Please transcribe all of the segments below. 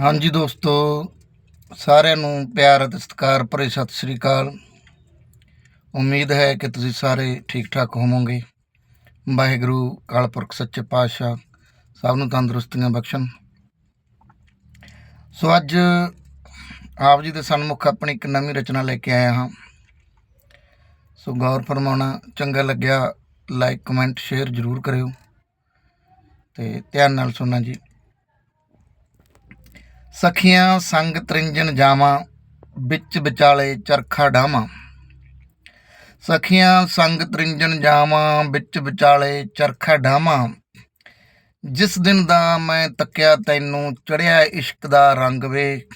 ਹਾਂਜੀ ਦੋਸਤੋ, ਸਾਰਿਆਂ ਨੂੰ ਪਿਆਰ ਅਤੇ ਸਤਿਕਾਰ, ਭਰੇ ਸਤਿ ਸ੍ਰੀ ਅਕਾਲ। ਉਮੀਦ ਹੈ ਕਿ ਤੁਸੀਂ ਸਾਰੇ ਠੀਕ ਠਾਕ ਹੋਵੋਗੇ। ਵਾਹਿਗੁਰੂ, ਕਾਲ ਪੁਰਖ, ਸੱਚੇ ਪਾਤਸ਼ਾਹ, ਸਭ ਨੂੰ ਤੰਦਰੁਸਤੀਆਂ ਬਖਸ਼ਣ। ਸੋ ਅੱਜ ਆਪ ਜੀ ਦੇ ਸਨਮੁਖ ਆਪਣੀ ਇੱਕ ਨਵੀਂ ਰਚਨਾ ਲੈ ਕੇ ਆਇਆ ਹਾਂ। ਸੋ ਗੌਰ ਫਰਮਾਉਣਾ ਚੰਗਾ ਲੱਗਿਆ ਲਾਈਕ ਕਮੈਂਟ ਸ਼ੇਅਰ ਜ਼ਰੂਰ ਕਰਿਓ। ਤੇ ਧਿਆਨ ਨਾਲ ਸੁਣਨਾ ਜੀ। ਸਖੀਆਂ ਸੰਗ ਤ੍ਰਿੰਜਣ ਜਾਵਾਂ, ਵਿੱਚ ਵਿਚਾਲੇ ਚਰਖਾ ਡਾਵਾਂ। ਸਖੀਆਂ ਸੰਗ ਤ੍ਰਿੰਜਣ ਜਾਵਾਂ, ਵਿੱਚ ਵਿਚਾਲੇ ਚਰਖਾ ਡਾਵਾਂ। ਜਿਸ ਦਿਨ ਦਾ ਮੈਂ ਤੱਕਿਆ ਤੈਨੂੰ, ਚੜਿਆ ਇਸ਼ਕ ਦਾ ਰੰਗ ਵੇ।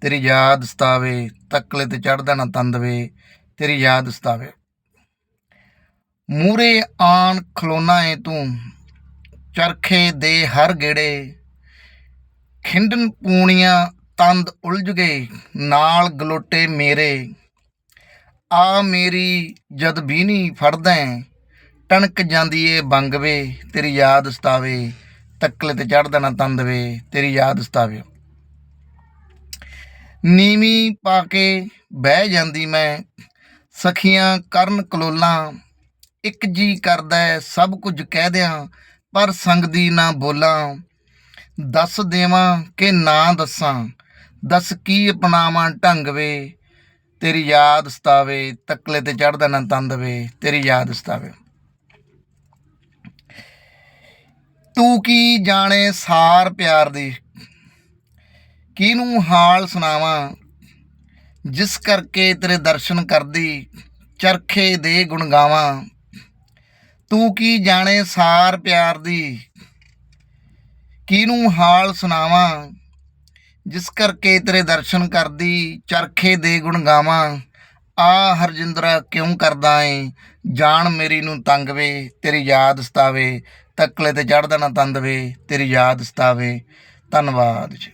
ਤੇਰੀ ਯਾਦ ਸਤਾਵੇ, ਤੱਕਲੇ ਤੇ ਚੜਦਾ ਨਾ ਤੰਦ ਵੇ। ਤੇਰੀ ਯਾਦ ਸਤਾਵੇ। ਮੂਰੇ ਆਣ ਖਲੋਨਾ ਏ ਤੂੰ, ਚਰਖੇ ਦੇ ਹਰ ਗੇੜੇ। ਖਿੰਡਨ ਪੂਣੀਆਂ ਤੰਦ ਉਲਝ ਗਏ, ਨਾਲ ਗਲੋਟੇ ਮੇਰੇ। ਆ ਮੇਰੀ ਜਦ ਬੀਨੀ ਫੜਦਾ, ਟਣਕ ਜਾਂਦੀ ਏ ਬੰਗਵੇ, ਤੇਰੀ ਯਾਦ ਸਤਾਵੇ। ਤੱਕਲੇ ਤੇ ਚੜਦਾ ਨਾ ਤੰਦ ਵੇ, ਤੇਰੀ ਯਾਦ ਸਤਾਵੇ। ਨੀਵੀਂ ਪਾ ਕੇ ਬਹਿ ਜਾਂਦੀ ਮੈਂ, ਸਖੀਆਂ ਕਰਨ ਕਲੋਲਾਂ। ਇੱਕ ਜੀ ਕਰਦਾ ਸਭ ਕੁਝ ਕਹਿ ਦਿਆਂ, ਪਰ ਸੰਗਦੀ ਨਾ ਬੋਲਾਂ। ਦੱਸ ਦੇਵਾਂ ਕਿ ਨਾ ਦੱਸਾਂ। ਦੱਸ ਕੀ ਅਪਣਾਵਾਂ ਢੰਗ ਵੇ। ਤੇਰੀ ਯਾਦ ਸਤਾਵੇ, ਤਕਲੇ ਤੇ ਚੜਦਾ ਨਾ ਤੰਦ ਵੇ। ਤੇਰੀ ਯਾਦ ਸਤਾਵੇ। ਤੂੰ ਕੀ ਜਾਣੇ ਸਾਰ ਪਿਆਰ ਦੀ? ਕਿਹਨੂੰ ਹਾਲ ਸੁਣਾਵਾਂ? ਜਿਸ ਕਰਕੇ ਤੇਰੇ ਦਰਸ਼ਨ ਕਰਦੀ, ਚਰਖੇ ਦੇ ਗੁਣ ਗਾਵਾਂ ਤੂੰ ਕੀ ਜਾਣੇ ਸਾਰ ਪਿਆਰ ਦੀ? ਕਿਹਨੂੰ ਹਾਲ ਸੁਣਾਵਾਂ? ਜਿਸ ਕਰਕੇ ਤੇਰੇ ਦਰਸ਼ਨ ਕਰਦੀ, ਚਰਖੇ ਦੇ ਗੁਣ ਗਾਵਾਂ। ਆ ਹਰਜਿੰਦਰਾ ਕਿਉਂ ਕਰਦਾ ਏ? ਜਾਣ ਮੇਰੀ ਨੂੰ ਤੰਗ ਵੇ ਤੇਰੀ ਯਾਦ ਸਤਾਵੇ। ਤਕਲੇ ਤੇ ਚੜਦਾ ਨਾ ਤੰਦ ਵੇ ਤੇਰੀ ਯਾਦ ਸਤਾਵੇ। ਧੰਨਵਾਦ ਜੀ।